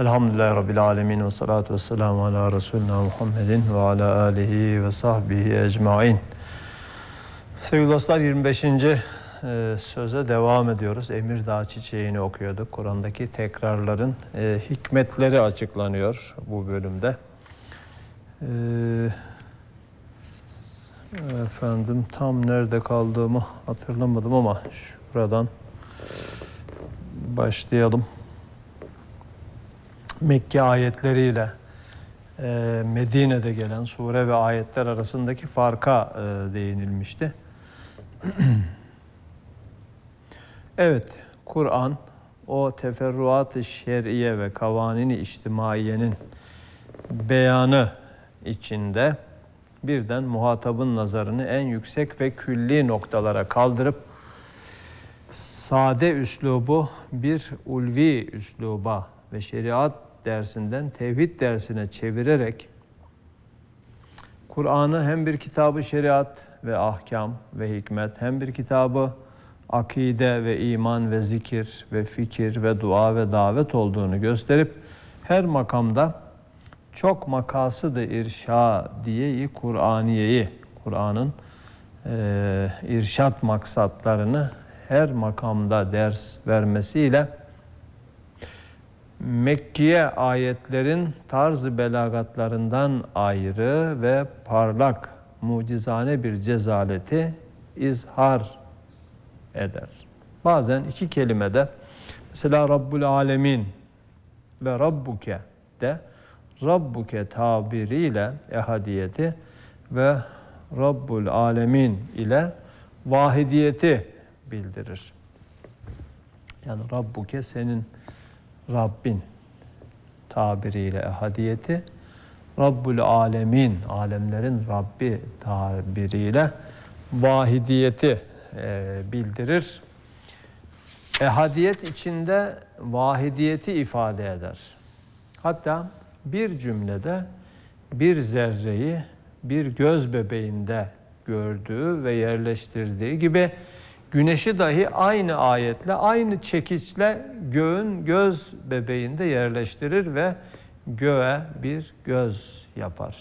Elhamdülillahi Rabbil Alemin ve salatu ve selamu ala Resulina Muhammedin ve ala alihi ve sahbihi ecmain. Sevgili dostlar 25. e, söze devam ediyoruz. Emir Dağ Çiçeği'ni okuyorduk. Kur'an'daki tekrarların e, hikmetleri açıklanıyor bu bölümde. E, efendim tam nerede kaldığımı hatırlamadım ama şuradan başlayalım. Mekke ayetleriyle e, Medine'de gelen sure ve ayetler arasındaki farka e, değinilmişti. evet, Kur'an o teferruat-ı şer'iye ve kavanini içtimaiyenin beyanı içinde birden muhatabın nazarını en yüksek ve külli noktalara kaldırıp sade üslubu bir ulvi üsluba ve şeriat dersinden tevhid dersine çevirerek Kur'an'ı hem bir kitabı şeriat ve ahkam ve hikmet hem bir kitabı akide ve iman ve zikir ve fikir ve dua ve davet olduğunu gösterip her makamda çok makasıdı irşadiyeyi Kur'aniyeyi Kur'an'ın e, irşat maksatlarını her makamda ders vermesiyle Mekkiye ayetlerin tarz-ı belagatlarından ayrı ve parlak, mucizane bir cezaleti izhar eder. Bazen iki kelimede mesela Rabbul Alemin ve Rabbuke de Rabbuke tabiriyle ehadiyeti ve Rabbul Alemin ile vahidiyeti bildirir. Yani Rabbuke senin Rabbin tabiriyle ehadiyeti, Rabbul Alemin, alemlerin Rabbi tabiriyle vahidiyeti e, bildirir. Ehadiyet içinde vahidiyeti ifade eder. Hatta bir cümlede bir zerreyi bir göz bebeğinde gördüğü ve yerleştirdiği gibi güneşi dahi aynı ayetle, aynı çekiçle göğün göz bebeğinde yerleştirir ve göğe bir göz yapar.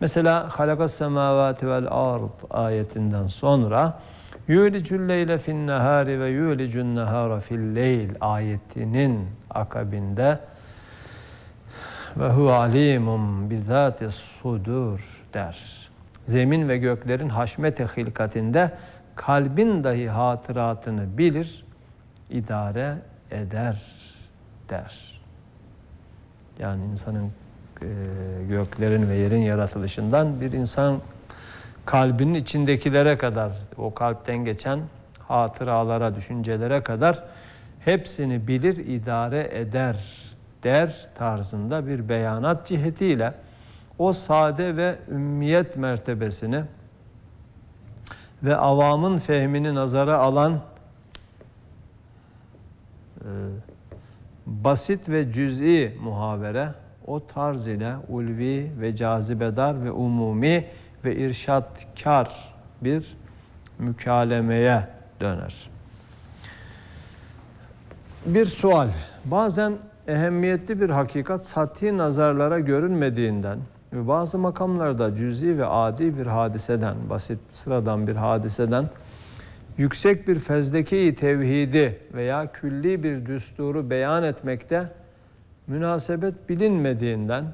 Mesela halakas semavati vel ard ayetinden sonra yulicul leyle fin nehari ve yulicun nehara fil leyl ayetinin akabinde ve hu alimun bizati sudur der. Zemin ve göklerin haşmete hilkatinde kalbin dahi hatıratını bilir, idare eder der. Yani insanın e, göklerin ve yerin yaratılışından bir insan kalbinin içindekilere kadar, o kalpten geçen hatıralara, düşüncelere kadar hepsini bilir, idare eder der tarzında bir beyanat cihetiyle o sade ve ümmiyet mertebesini ve avamın fehmini nazara alan e, basit ve cüz'i muhavere o tarz ile ulvi ve cazibedar ve umumi ve irşatkar bir mükalemeye döner. Bir sual. Bazen ehemmiyetli bir hakikat sati nazarlara görünmediğinden bazı makamlarda cüzi ve adi bir hadiseden, basit sıradan bir hadiseden yüksek bir fezleki tevhidi veya külli bir düsturu beyan etmekte münasebet bilinmediğinden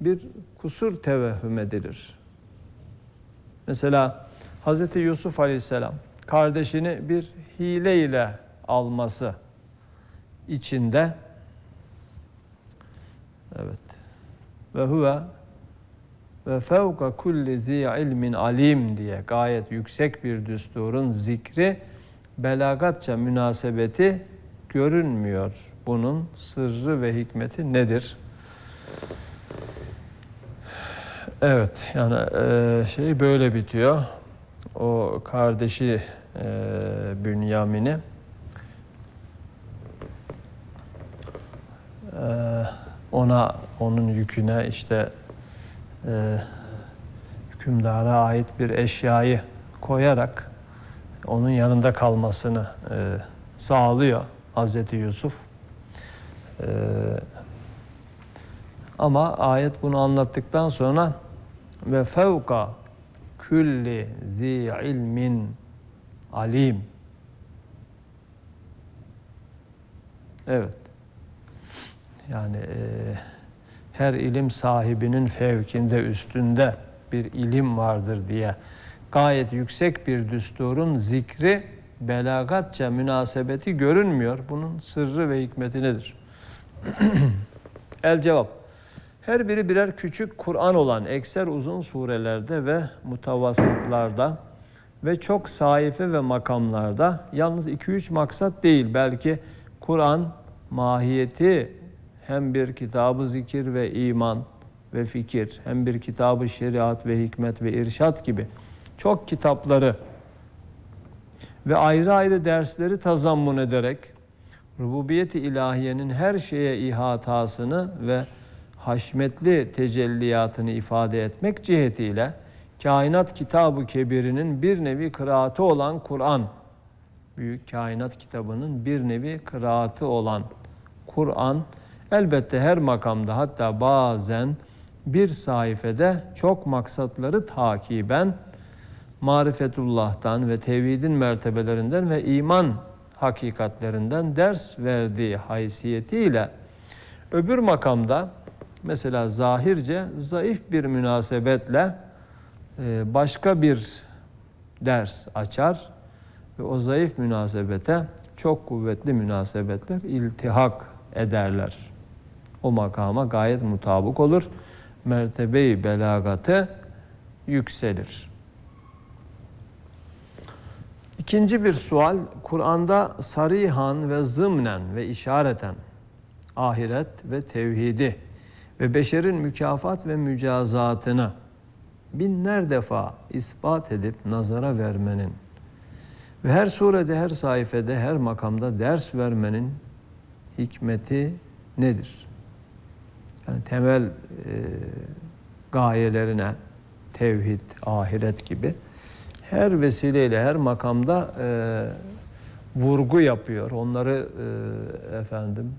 bir kusur tevehhüm edilir. Mesela Hz. Yusuf Aleyhisselam kardeşini bir hile ile alması içinde evet ve huve ve fevka kulli zi ilmin alim diye gayet yüksek bir düsturun zikri belagatça münasebeti görünmüyor. Bunun sırrı ve hikmeti nedir? Evet yani e, şey böyle bitiyor. O kardeşi e, Bünyamin'i e, ona onun yüküne işte e, hükümdara ait bir eşyayı koyarak onun yanında kalmasını e, sağlıyor Hazreti Yusuf. Ee, ama ayet bunu anlattıktan sonra ve fevka külli zi ilmin alim. Evet. Yani e, her ilim sahibinin fevkinde, üstünde bir ilim vardır diye gayet yüksek bir düsturun zikri belagatça münasebeti görünmüyor. Bunun sırrı ve hikmeti nedir? El cevap. Her biri birer küçük Kur'an olan ekser uzun surelerde ve mutavassıtlarda ve çok sayfe ve makamlarda yalnız 2-3 maksat değil belki Kur'an mahiyeti hem bir kitabı zikir ve iman ve fikir hem bir kitabı şeriat ve hikmet ve irşat gibi çok kitapları ve ayrı ayrı dersleri tazammun ederek rububiyeti ilahiyenin her şeye ihatasını ve haşmetli tecelliyatını ifade etmek cihetiyle kainat kitabı kebirinin bir nevi kıraatı olan Kur'an, büyük kainat kitabının bir nevi kıraatı olan Kur'an, elbette her makamda hatta bazen bir sayfede çok maksatları takiben marifetullah'tan ve tevhidin mertebelerinden ve iman hakikatlerinden ders verdiği haysiyetiyle öbür makamda mesela zahirce zayıf bir münasebetle e, başka bir ders açar ve o zayıf münasebete çok kuvvetli münasebetler iltihak ederler. O makama gayet mutabık olur. Mertebeyi belagatı yükselir. İkinci bir sual, Kur'an'da sarihan ve zımnen ve işareten ahiret ve tevhidi ve beşerin mükafat ve mücazatını binler defa ispat edip nazara vermenin ve her surede, her sayfede, her makamda ders vermenin hikmeti nedir? Yani temel e, gayelerine tevhid, ahiret gibi her vesileyle, her makamda e, vurgu yapıyor. Onları e, efendim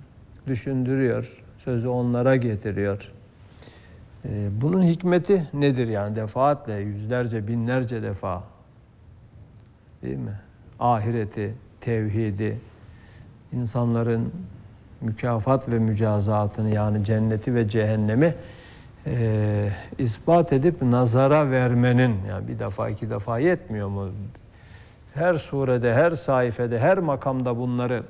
düşündürüyor. Sözü onlara getiriyor. E, bunun hikmeti nedir yani defaatle, yüzlerce, binlerce defa değil mi? Ahireti, tevhidi, insanların mükafat ve mücazatını yani cenneti ve cehennemi e, ispat edip nazara vermenin yani bir defa iki defa yetmiyor mu? Her surede, her sayfede, her makamda bunları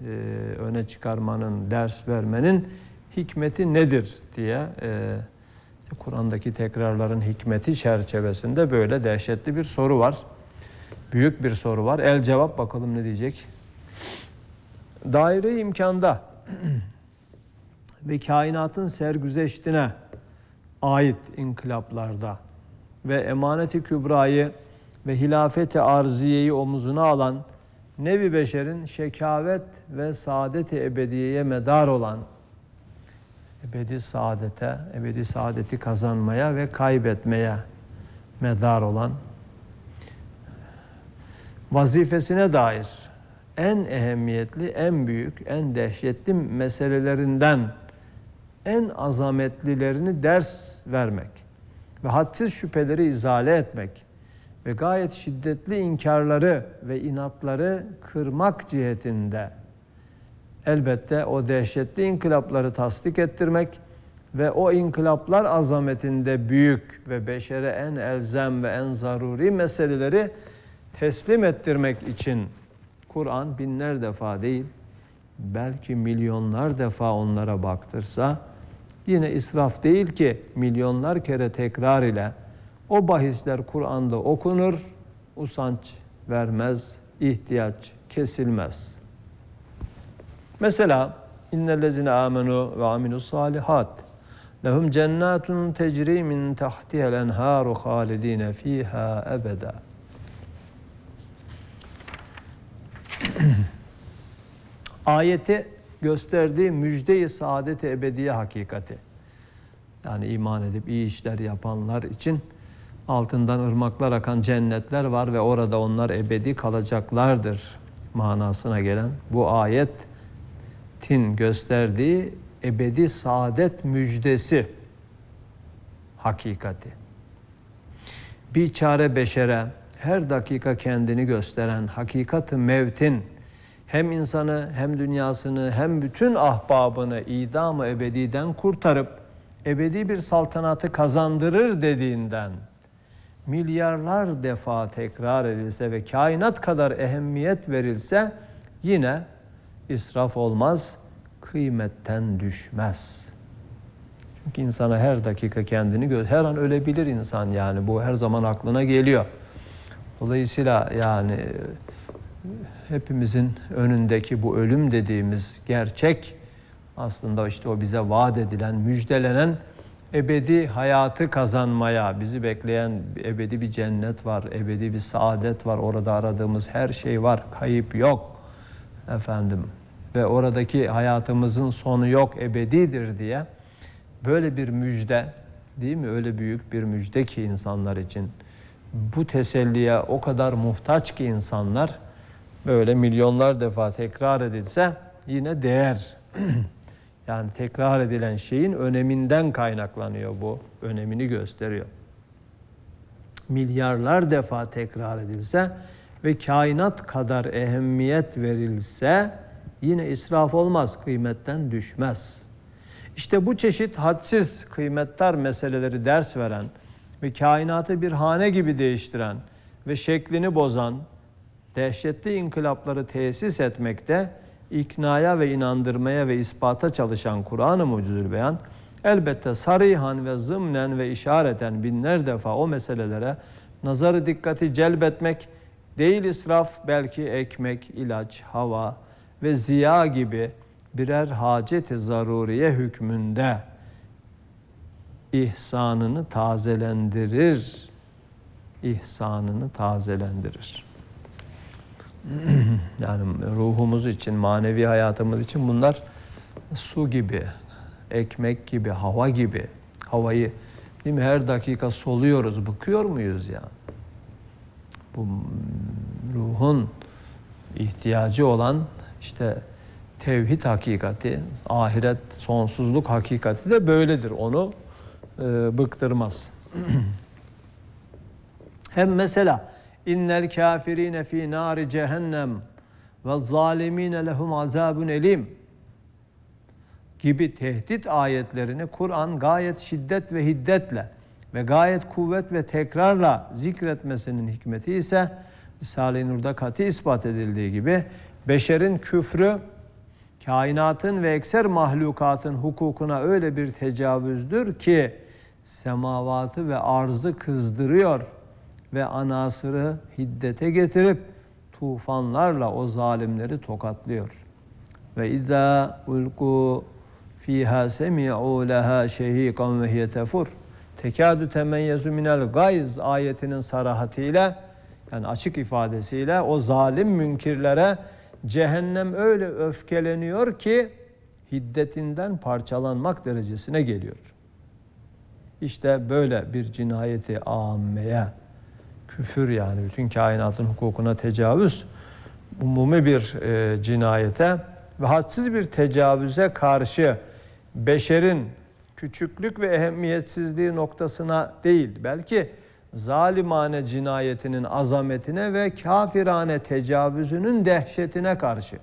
e, öne çıkarmanın, ders vermenin hikmeti nedir diye e, işte Kur'an'daki tekrarların hikmeti çerçevesinde böyle dehşetli bir soru var. Büyük bir soru var. El cevap bakalım ne diyecek? Daire imkanda ve kainatın sergüzeştine ait inkılaplarda ve emaneti kübrayı ve hilafeti arziyeyi omuzuna alan nevi beşerin şekavet ve saadeti ebediyeye medar olan ebedi saadete, ebedi saadeti kazanmaya ve kaybetmeye medar olan vazifesine dair en ehemmiyetli, en büyük, en dehşetli meselelerinden en azametlilerini ders vermek ve hadsiz şüpheleri izale etmek ve gayet şiddetli inkarları ve inatları kırmak cihetinde elbette o dehşetli inkılapları tasdik ettirmek ve o inkılaplar azametinde büyük ve beşere en elzem ve en zaruri meseleleri teslim ettirmek için Kur'an binler defa değil belki milyonlar defa onlara baktırsa yine israf değil ki milyonlar kere tekrar ile o bahisler Kur'an'da okunur, usanç vermez, ihtiyaç kesilmez. Mesela innellezine amenu ve aminus salihat lehum cennetun tecri min tahtiha'l enharu halidine fiha ebeda. Ayeti gösterdiği müjde-i saadet ebediye hakikati. Yani iman edip iyi işler yapanlar için altından ırmaklar akan cennetler var ve orada onlar ebedi kalacaklardır manasına gelen bu ayet tin gösterdiği ebedi saadet müjdesi hakikati. Bir çare beşere her dakika kendini gösteren hakikat mevtin hem insanı hem dünyasını hem bütün ahbabını idam-ı ebediden kurtarıp ebedi bir saltanatı kazandırır dediğinden milyarlar defa tekrar edilse ve kainat kadar ehemmiyet verilse yine israf olmaz, kıymetten düşmez. Çünkü insana her dakika kendini gö her an ölebilir insan yani bu her zaman aklına geliyor. Dolayısıyla yani hepimizin önündeki bu ölüm dediğimiz gerçek aslında işte o bize vaat edilen, müjdelenen ebedi hayatı kazanmaya, bizi bekleyen ebedi bir cennet var, ebedi bir saadet var, orada aradığımız her şey var, kayıp yok efendim ve oradaki hayatımızın sonu yok, ebedidir diye böyle bir müjde değil mi? Öyle büyük bir müjde ki insanlar için. Bu teselliye o kadar muhtaç ki insanlar böyle milyonlar defa tekrar edilse yine değer. yani tekrar edilen şeyin öneminden kaynaklanıyor bu. Önemini gösteriyor. Milyarlar defa tekrar edilse ve kainat kadar ehemmiyet verilse yine israf olmaz, kıymetten düşmez. İşte bu çeşit hadsiz kıymettar meseleleri ders veren ve kainatı bir hane gibi değiştiren ve şeklini bozan dehşetli inkılapları tesis etmekte iknaya ve inandırmaya ve ispata çalışan Kur'an-ı Mucizül Beyan elbette sarihan ve zımnen ve işareten binler defa o meselelere nazarı dikkati celbetmek değil israf belki ekmek, ilaç, hava ve ziya gibi birer hacet-i zaruriye hükmünde ihsanını tazelendirir. İhsanını tazelendirir. yani ruhumuz için, manevi hayatımız için bunlar su gibi, ekmek gibi, hava gibi. Havayı değil mi her dakika soluyoruz, bıkıyor muyuz ya? Bu ruhun ihtiyacı olan işte tevhid hakikati, ahiret, sonsuzluk hakikati de böyledir. Onu e, bıktırmaz. Hem mesela innel kafirine fi nari cehennem ve zalimine lehum azabun elim gibi tehdit ayetlerini Kur'an gayet şiddet ve hiddetle ve gayet kuvvet ve tekrarla zikretmesinin hikmeti ise Risale-i Nur'da katı ispat edildiği gibi beşerin küfrü kainatın ve ekser mahlukatın hukukuna öyle bir tecavüzdür ki semavatı ve arzı kızdırıyor ve anasırı hiddete getirip tufanlarla o zalimleri tokatlıyor. Ve izâ ulku fiha semi'u leha şehikan ve hiye tefur. Tekadü temeyyezu minel gayz ayetinin sarahatiyle yani açık ifadesiyle o zalim münkirlere cehennem öyle öfkeleniyor ki hiddetinden parçalanmak derecesine geliyor. İşte böyle bir cinayeti ammeye, küfür yani. Bütün kainatın hukukuna tecavüz, umumi bir e, cinayete ve hadsiz bir tecavüze karşı beşerin küçüklük ve ehemmiyetsizliği noktasına değil, belki zalimane cinayetinin azametine ve kafirane tecavüzünün dehşetine karşı.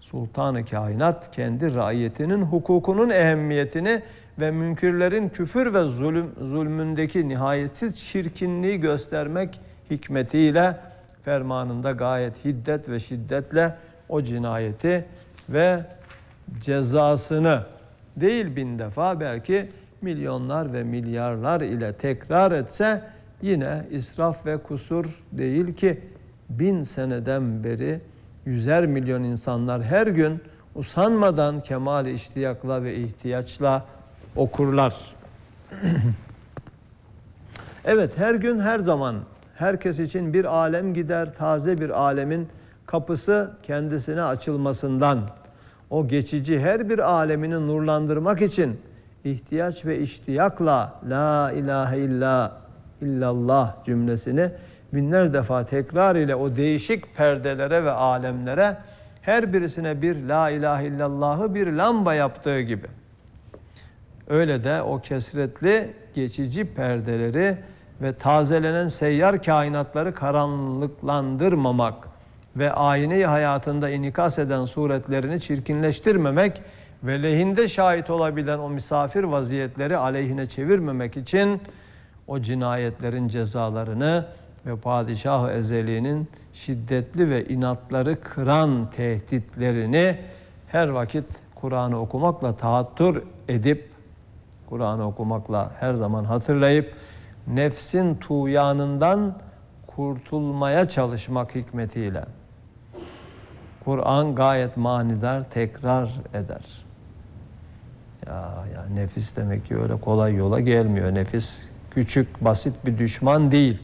Sultanı kainat kendi raiyetinin hukukunun ehemmiyetini ve münkirlerin küfür ve zulüm, zulmündeki nihayetsiz çirkinliği göstermek hikmetiyle fermanında gayet hiddet ve şiddetle o cinayeti ve cezasını değil bin defa belki milyonlar ve milyarlar ile tekrar etse yine israf ve kusur değil ki bin seneden beri yüzer milyon insanlar her gün usanmadan kemal iştiyakla ve ihtiyaçla okurlar. evet her gün her zaman herkes için bir alem gider taze bir alemin kapısı kendisine açılmasından o geçici her bir alemini nurlandırmak için ihtiyaç ve iştiyakla la ilahe illa illallah cümlesini binler defa tekrar ile o değişik perdelere ve alemlere her birisine bir la ilahe illallahı bir lamba yaptığı gibi. Öyle de o kesretli geçici perdeleri ve tazelenen seyyar kainatları karanlıklandırmamak ve ayine hayatında inikas eden suretlerini çirkinleştirmemek ve lehinde şahit olabilen o misafir vaziyetleri aleyhine çevirmemek için o cinayetlerin cezalarını ve padişah-ı ezeliğinin şiddetli ve inatları kıran tehditlerini her vakit Kur'an'ı okumakla tahattür edip Kur'an'ı okumakla her zaman hatırlayıp nefsin tuğyanından kurtulmaya çalışmak hikmetiyle Kur'an gayet manidar tekrar eder. Ya, ya nefis demek ki öyle kolay yola gelmiyor. Nefis küçük, basit bir düşman değil.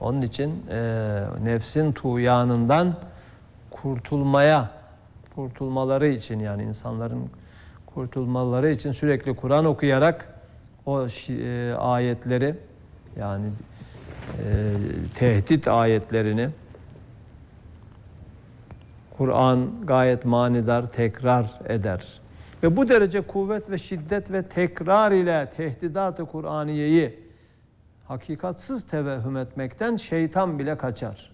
Onun için e, nefsin tuğyanından kurtulmaya, kurtulmaları için yani insanların kurtulmaları için sürekli Kur'an okuyarak o e, ayetleri yani e, tehdit ayetlerini Kur'an gayet manidar tekrar eder. Ve bu derece kuvvet ve şiddet ve tekrar ile tehdidat-ı Kur'aniyeyi hakikatsız tevehhüm etmekten şeytan bile kaçar.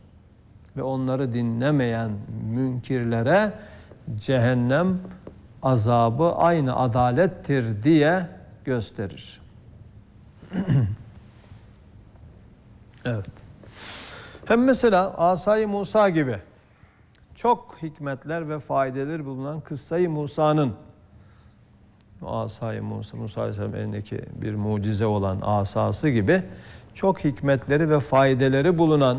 Ve onları dinlemeyen münkirlere cehennem azabı aynı adalettir diye gösterir. evet. Hem mesela Asay Musa gibi çok hikmetler ve faydeler bulunan kıssayı Musa'nın Asay Musa, Musa Aleyhisselam elindeki bir mucize olan asası gibi çok hikmetleri ve faydeleri bulunan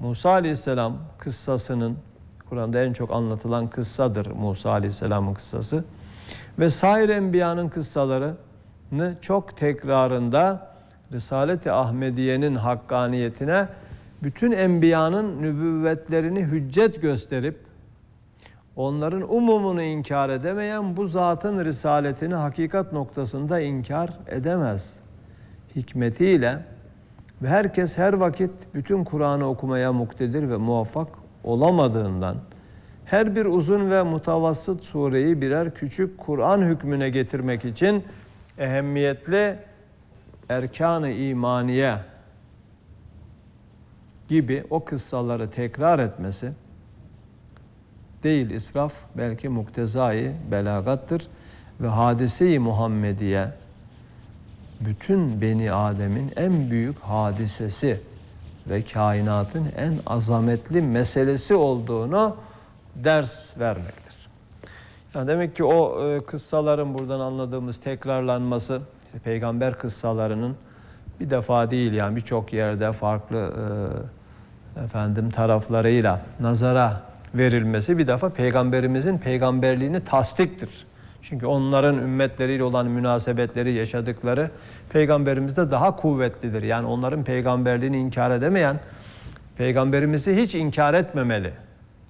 Musa Aleyhisselam kıssasının Kur'an'da en çok anlatılan kıssadır Musa Aleyhisselam'ın kıssası. Ve sair enbiyanın kıssalarını çok tekrarında Risalet-i Ahmediye'nin hakkaniyetine bütün enbiyanın nübüvvetlerini hüccet gösterip onların umumunu inkar edemeyen bu zatın risaletini hakikat noktasında inkar edemez. Hikmetiyle ve herkes her vakit bütün Kur'an'ı okumaya muktedir ve muvaffak olamadığından her bir uzun ve mutavassıt sureyi birer küçük Kur'an hükmüne getirmek için ehemmiyetli erkan-ı imaniye gibi o kıssaları tekrar etmesi değil israf belki muktezai belagattır ve hadise-i Muhammediye bütün beni Adem'in en büyük hadisesi ve kainatın en azametli meselesi olduğunu ders vermektir. Yani demek ki o e, kıssaların buradan anladığımız tekrarlanması, işte peygamber kıssalarının bir defa değil yani birçok yerde farklı e, efendim taraflarıyla nazara verilmesi bir defa peygamberimizin peygamberliğini tasdiktir. Çünkü onların ümmetleriyle olan münasebetleri, yaşadıkları peygamberimizde daha kuvvetlidir. Yani onların peygamberliğini inkar edemeyen peygamberimizi hiç inkar etmemeli.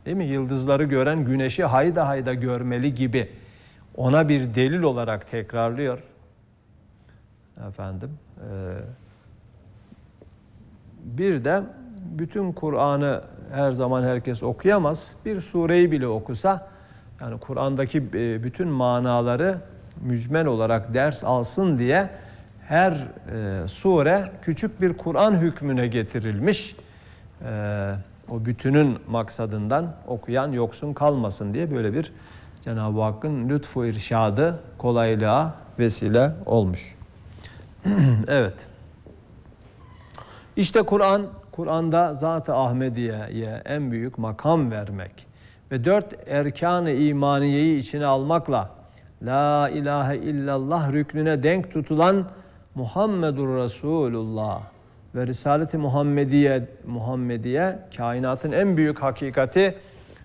Değil mi? Yıldızları gören güneşi hayda hayda görmeli gibi ona bir delil olarak tekrarlıyor. Efendim. E, bir de bütün Kur'an'ı her zaman herkes okuyamaz. Bir sureyi bile okusa yani Kur'an'daki e, bütün manaları mücmel olarak ders alsın diye her e, sure küçük bir Kur'an hükmüne getirilmiş. E, o bütünün maksadından okuyan yoksun kalmasın diye böyle bir Cenab-ı Hakk'ın lütfu irşadı kolaylığa vesile olmuş. evet. İşte Kur'an, Kur'an'da Zat-ı Ahmediye'ye en büyük makam vermek ve dört erkan-ı imaniyeyi içine almakla La ilahe illallah rüknüne denk tutulan Muhammedur Resulullah ve Risalet-i Muhammediye, Muhammediye kainatın en büyük hakikati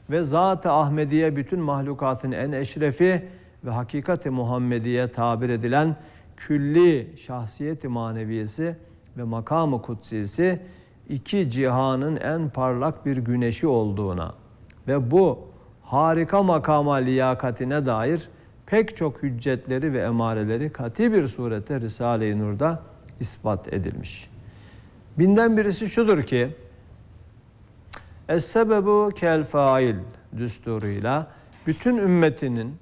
ve Zat-ı Ahmediye bütün mahlukatın en eşrefi ve hakikati Muhammediye tabir edilen külli şahsiyeti maneviyesi ve makamı kutsisi iki cihanın en parlak bir güneşi olduğuna ve bu harika makama liyakatine dair pek çok hüccetleri ve emareleri kati bir surette Risale-i Nur'da ispat edilmiş. Binden birisi şudur ki Es-sebebu kel fail düsturuyla bütün ümmetinin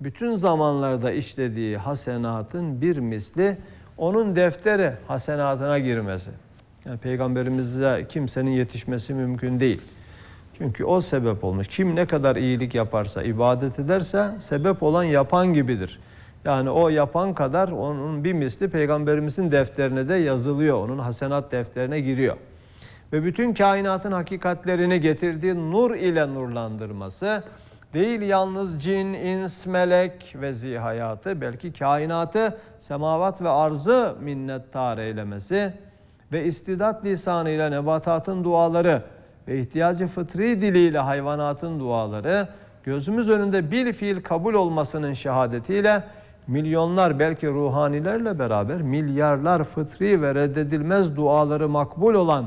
bütün zamanlarda işlediği hasenatın bir misli onun defteri hasenatına girmesi. Yani peygamberimize kimsenin yetişmesi mümkün değil. Çünkü o sebep olmuş. Kim ne kadar iyilik yaparsa, ibadet ederse sebep olan yapan gibidir. Yani o yapan kadar onun bir misli peygamberimizin defterine de yazılıyor. Onun hasenat defterine giriyor. Ve bütün kainatın hakikatlerini getirdiği nur ile nurlandırması değil yalnız cin, ins, melek ve zihayatı belki kainatı, semavat ve arzı minnettar eylemesi ve istidat lisanıyla nebatatın duaları ve ihtiyacı fıtri diliyle hayvanatın duaları gözümüz önünde bir fiil kabul olmasının şehadetiyle milyonlar belki ruhanilerle beraber milyarlar fıtri ve reddedilmez duaları makbul olan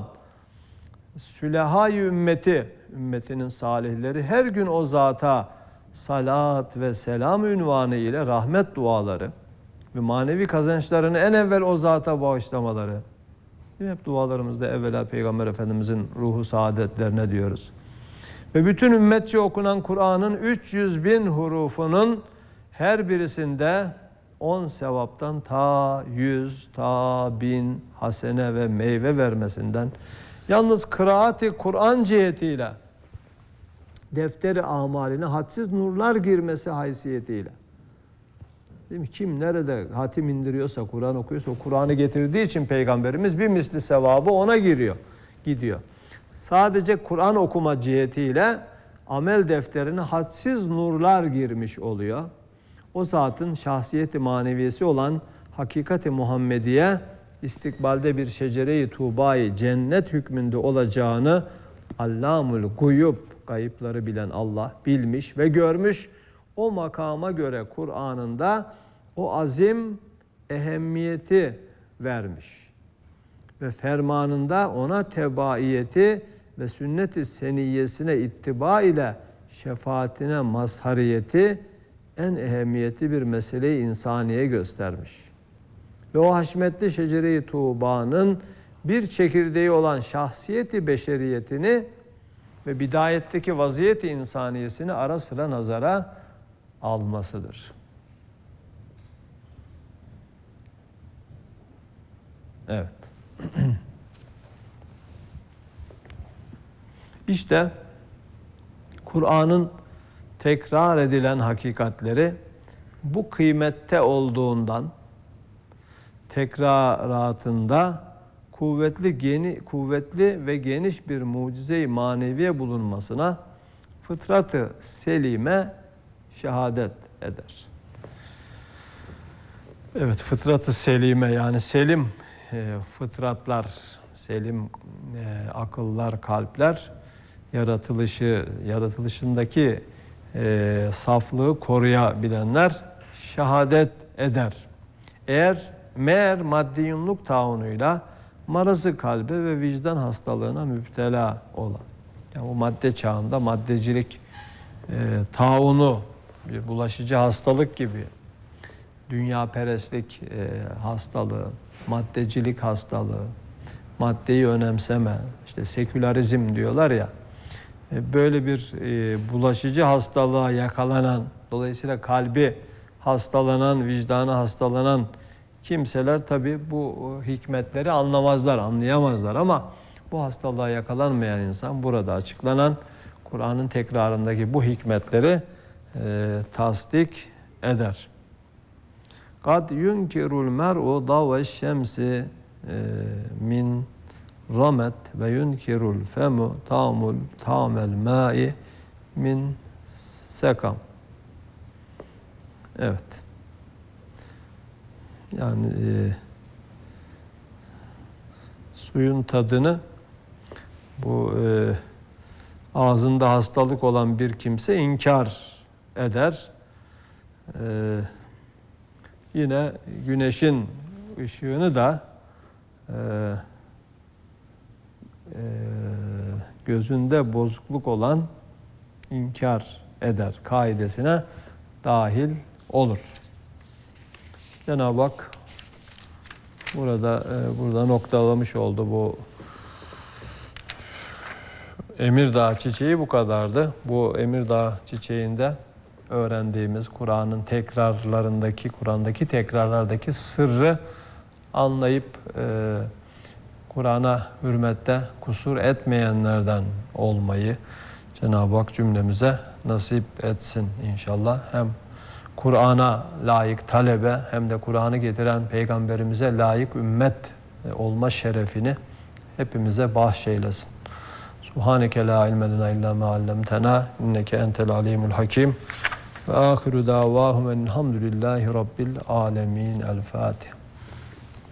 Süleha-i ümmeti, ümmetinin salihleri her gün o zata salat ve selam ünvanı ile rahmet duaları ve manevi kazançlarını en evvel o zata bağışlamaları. Hep dualarımızda evvela Peygamber Efendimizin ruhu saadetlerine diyoruz. Ve bütün ümmetçe okunan Kur'an'ın 300 bin hurufunun her birisinde 10 sevaptan ta 100, ta 1000 hasene ve meyve vermesinden Yalnız kıraati Kur'an cihetiyle defteri amaline hadsiz nurlar girmesi haysiyetiyle. Değil mi? Kim nerede hatim indiriyorsa, Kur'an okuyorsa o Kur'an'ı getirdiği için peygamberimiz bir misli sevabı ona giriyor, gidiyor. Sadece Kur'an okuma cihetiyle amel defterine hadsiz nurlar girmiş oluyor. O zatın şahsiyeti maneviyesi olan hakikati Muhammediye istikbalde bir şecere-i tuğbayı cennet hükmünde olacağını Allamul Guyub kayıpları bilen Allah bilmiş ve görmüş. O makama göre Kur'an'ında o azim ehemmiyeti vermiş. Ve fermanında ona tebaiyeti ve sünnet-i seniyyesine ittiba ile şefaatine mazhariyeti en ehemmiyetli bir meseleyi insaniye göstermiş ve o haşmetli şecere-i Tuğba'nın bir çekirdeği olan şahsiyeti beşeriyetini ve bidayetteki vaziyeti insaniyesini ara sıra nazara almasıdır. Evet. işte Kur'an'ın tekrar edilen hakikatleri bu kıymette olduğundan tekraratında kuvvetli geni kuvvetli ve geniş bir mucize-i maneviye bulunmasına fıtratı selime şehadet eder. Evet fıtratı selime yani selim e, fıtratlar, selim e, akıllar, kalpler yaratılışı yaratılışındaki e, saflığı koruyabilenler şehadet eder. Eğer meğer maddi yumluk taunuyla marazı kalbe ve vicdan hastalığına müptela olan. Yani bu madde çağında maddecilik e, taunu bir bulaşıcı hastalık gibi. Dünya perestlik e, hastalığı, maddecilik hastalığı, maddeyi önemseme, işte sekülerizm diyorlar ya, e, böyle bir e, bulaşıcı hastalığa yakalanan, dolayısıyla kalbi hastalanan, vicdanı hastalanan kimseler tabi bu hikmetleri anlamazlar, anlayamazlar. Ama bu hastalığa yakalanmayan insan burada açıklanan Kur'an'ın tekrarındaki bu hikmetleri e, tasdik eder. Kad yunkirul mer'u dave şemsi e, min ramet ve yunkirul femu tamul tamel ma'i min sekam. Evet. Yani e, suyun tadını bu e, ağzında hastalık olan bir kimse inkar eder. E, yine güneşin ışığını da e, e, gözünde bozukluk olan inkar eder kaidesine dahil olur. Cenab-ı Hak burada e, burada noktalamış oldu bu Emirdağ çiçeği bu kadardı. Bu Emirdağ çiçeğinde öğrendiğimiz Kur'an'ın tekrarlarındaki, Kur'an'daki tekrarlardaki sırrı anlayıp e, Kur'an'a hürmette kusur etmeyenlerden olmayı Cenab-ı Hak cümlemize nasip etsin inşallah. Hem Kur'an'a layık talebe hem de Kur'an'ı getiren peygamberimize layık ümmet e, olma şerefini hepimize bahşeylesin. Subhaneke la ilme lena illa ma allamtena inneke entel alimul hakim. Ve ahiru davahum enelhamdülillahi rabbil alemin. El Fatiha.